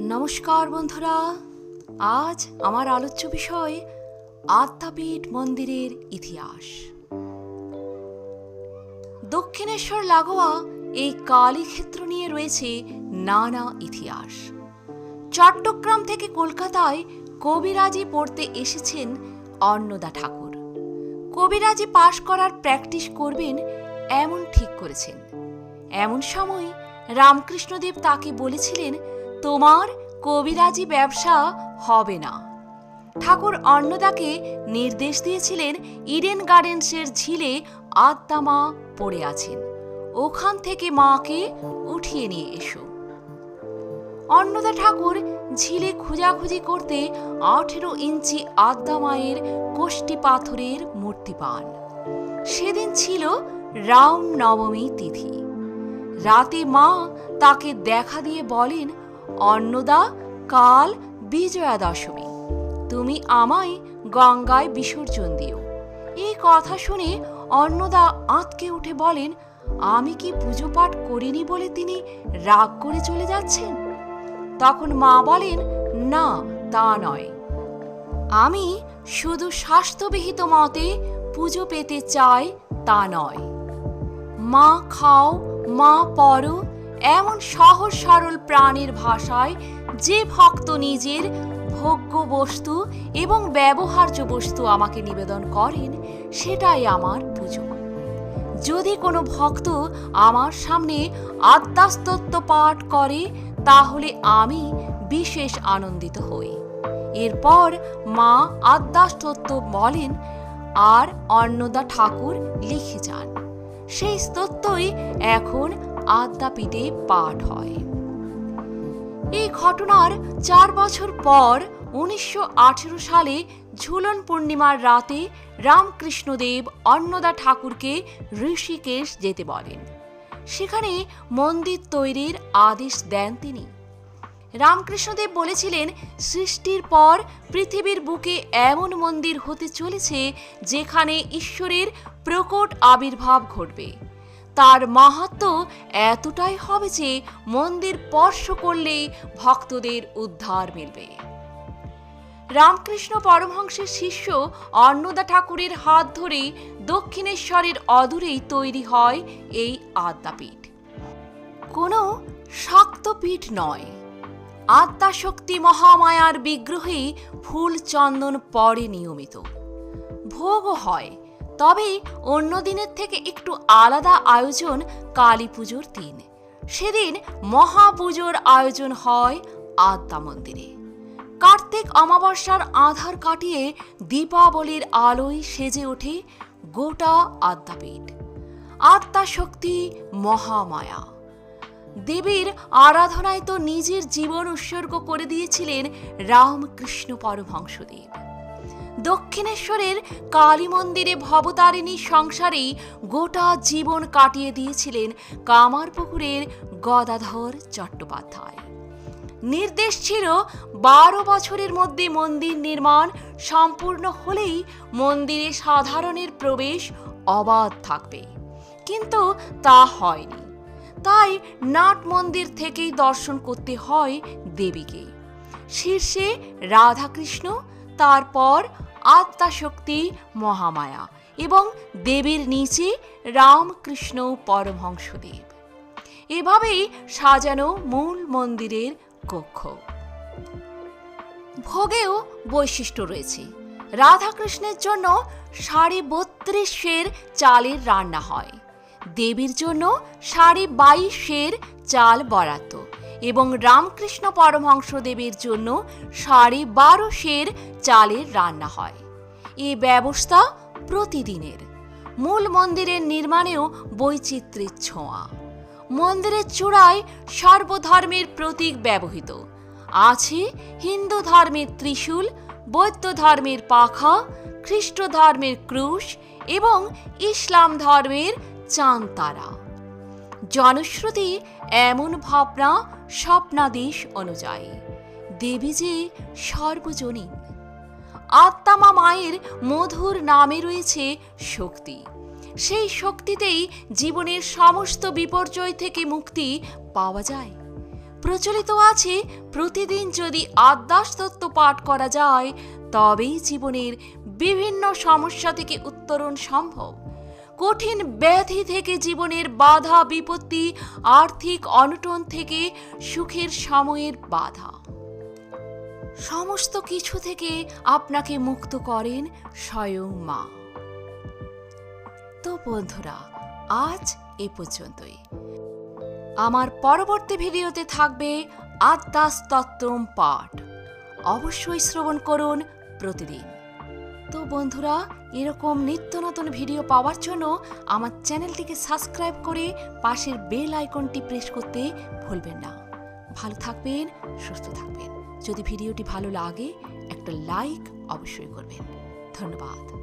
নমস্কার বন্ধুরা। আজ আমার আলোচ্য বিষয় আদ্যাপীঠ মন্দিরের ইতিহাস। দক্ষিণেশ্বর লাগোয়া এই কালীক্ষেত্র নিয়ে রয়েছে নানা ইতিহাস। চট্টগ্রাম থেকে কলকাতায় কবিরাজি পড়তে এসেছেন অন্নদা ঠাকুর। কবিরাজি পাশ করার প্র্যাকটিস করবেন এমন ঠিক করেছেন। এমন সময় রামকৃষ্ণদেব তাকে বলেছিলেন তোমার কবিরাজি ব্যবসা হবে না। ঠাকুর অন্নদাকে নির্দেশ দিয়েছিলেন ইডেন গার্ডেন্সের ঝিলে আত্মা মা পড়ে আছেন। ওখান থেকে মাকে উঠিয়ে নিয়ে এসো। অন্নদা ঠাকুর ঝিলে খোঁজাখুঁজি করতে আঠেরো ইঞ্চি আদ্যা মায়ের কোষ্টি পাথরের মূর্তি পান। সেদিন ছিল রাম নবমী তিথি। রাতে মা তাকে দেখা দিয়ে বলেন অন্নদা, কাল বিজয়া দশমী তুমি আমায় গঙ্গায় বিসর্জন দিও। এই কথা শুনে অন্নদা আঁতকে উঠে বলেন, আমি কি পুজো পাঠ করিনি বলে তিনি রাগ করে চলে যাচ্ছেন? তখন মা বলেন, না, তা নয়। আমি শুধু স্বাস্থ্যবিহিত মতে পুজো পেতে চাই তা নয়। মা খাও, মা পড়ো এমন সহজ সরল প্রাণের ভাষায় যে ভক্ত নিজের ভোগ্য বস্তু এবং ব্যবহার্য বস্তু আমাকে নিবেদন করেন, সেটাই আমার পুজো। যদি কোনো ভক্ত আমার সামনে আত্মাস্তত্ব পাঠ করে, তাহলে আমি বিশেষ আনন্দিত হই। এরপর মা আদ্যাস্তত্ব বলেন, আর অন্নদা ঠাকুর লিখে যান। সেই স্তত্বই এখন আদ্যাপীঠে পাঠ হয়। এই ঘটনার চার বছর পর উনিশশো আঠেরো সালে ঝুলন পূর্ণিমার রাতে রামকৃষ্ণদেব অন্নদা ঠাকুরকে ঋষিকেশ যেতে বলেন। সেখানে মন্দির তৈরির আদেশ দেন তিনি। রামকৃষ্ণদেব বলেছিলেন, সৃষ্টির পর পৃথিবীর বুকে এমন মন্দির হতে চলেছে যেখানে ঈশ্বরের প্রকট আবির্ভাব ঘটবে। তার মাহাত্ম এতটাই হবে যে মন্দির স্পর্শ করলেই ভক্তদের উদ্ধার মিলবে। রামকৃষ্ণ পরমহংসের শিষ্য অন্নদা ঠাকুরের হাত ধরেই দক্ষিণেশ্বরের অদূরেই তৈরি হয় এই আদ্যাপীঠ। কোনো শক্তপীঠ নয়। আত্মাশক্তি মহামায়ার বিগ্রহেই ফুল চন্দন পড়ে নিয়মিত। ভোগও হয়। তবে অন্য দিনের থেকে একটু আলাদা আয়োজন কালী পুজোর দিন। সেদিন মহাপুজোর আয়োজন হয় আদ্যা মন্দিরে। কার্তিক অমাবস্যার আধার কাটিয়ে দীপাবলির আলোয় সেজে ওঠে গোটা আদ্যাপীঠ। আত্মা শক্তি মহামায়া। দেবীর আরাধনায় তো নিজের জীবন উৎসর্গ করে দিয়েছিলেন রামকৃষ্ণ পরমহংসদেব। দক্ষিণেশ্বরের কালী মন্দিরে ভবতারিণী সংসারেই গোটা জীবন কাটিয়ে দিয়েছিলেন কামারপুকুরের গদাধর চট্টোপাধ্যায়। নির্দেশ ছিল বারো বছরের মধ্যে মন্দির নির্মাণ সম্পূর্ণ হলেই মন্দিরে সাধারণের প্রবেশ অবাধ থাকবে। কিন্তু তা হয়নি। তাই নাট মন্দির থেকেই দর্শন করতে হয় দেবীকে। শীর্ষে রাধাকৃষ্ণ তারপর আত্মাশক্তি মহামায়া এবং দেবীর নিচে রামকৃষ্ণ পরমহংসদেব। এভাবেই সাজানো মূল মন্দিরের কক্ষ। ভোগেও বৈশিষ্ট্য রয়েছে। রাধাকৃষ্ণের জন্য সাড়ে বত্রিশের চালের রান্না হয়। দেবীর জন্য সাড়ে বাইশের চাল বরাদ্দ। এবং রামকৃষ্ণ পরমহংস দেবের জন্য সাড়ে বারোশের চালের রান্না হয়। এ ব্যবস্থা প্রতিদিনের। মূল মন্দিরের নির্মাণেও বৈচিত্র্যের ছোঁয়া। মন্দিরের চূড়ায় সর্বধর্মের প্রতীক ব্যবহৃত। আছে হিন্দু ধর্মের ত্রিশূল, বৌদ্ধ ধর্মের পাখা, খ্রিস্ট ধর্মের ক্রুশ এবং ইসলাম ধর্মের চাঁদ তারা জনশ্রুতি এমন ভাবনা স্বপ্নাদেশ অনুযায়ী। দেবী যে সর্বজনীন। আত্মামা মায়ের মধুর নামে রয়েছে শক্তি। সেই শক্তিতেই জীবনের সমস্ত বিপর্যয় থেকে মুক্তি পাওয়া যায়। প্রচলিত আছে, প্রতিদিন যদি আদ্যাস তত্ত্ব পাঠ করা যায়, তবেই জীবনের বিভিন্ন সমস্যা থেকে উত্তরণ সম্ভব। কঠিন ব্যাধি থেকে জীবনের বাধা, বিপত্তি, আর্থিক অনটন থেকে সুখের সময়ের বাধা। সমস্ত কিছু থেকে আপনাকে মুক্ত করেন স্বয়ং মা। তো বন্ধুরা, আজ এ পর্যন্তই। আমার পরবর্তী ভিডিওতে থাকবে আদ্যাস তত্ত্বম পাঠ। অবশ্যই শ্রবণ করুন প্রতিদিন। তো বন্ধুরা, এরকম নিত্য নতুন ভিডিও পাওয়ার জন্য আমার চ্যানেলটিকে সাবস্ক্রাইব করে পাশের বেল আইকনটি প্রেস করতে ভুলবেন না। ভালো থাকবেন, সুস্থ থাকবেন। যদি ভিডিওটি ভালো লাগে, একটা লাইক অবশ্যই করবেন। ধন্যবাদ।